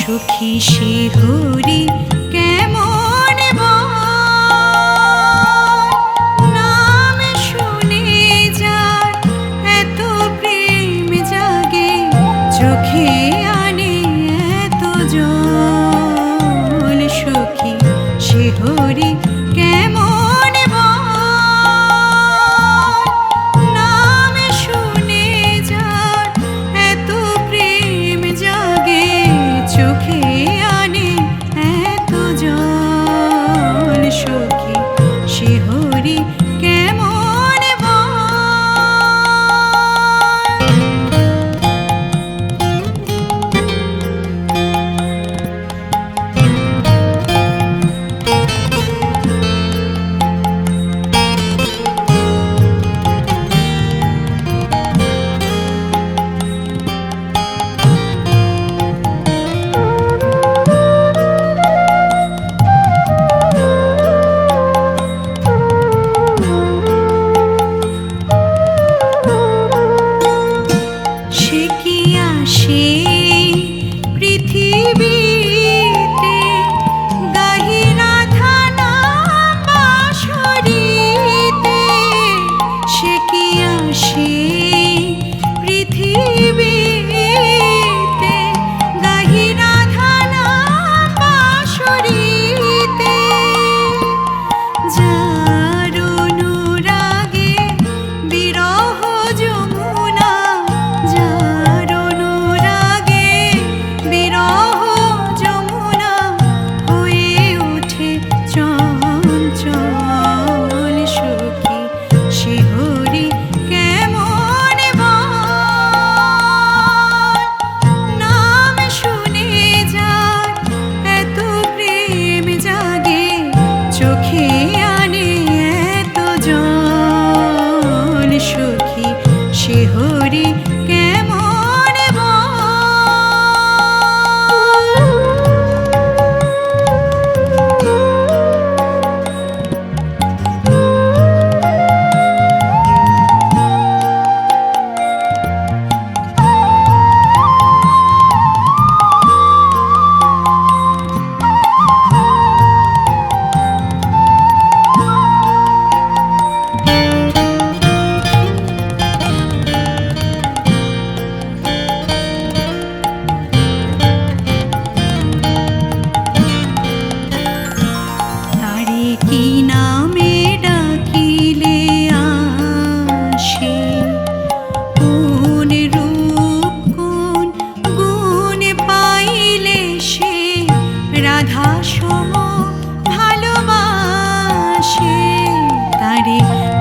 সখী শিহুরি কেমন নাম শুনে যায় এত প্রেম জাগে, চোখে আনে এত জল সখী শিহরি সে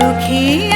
সুখী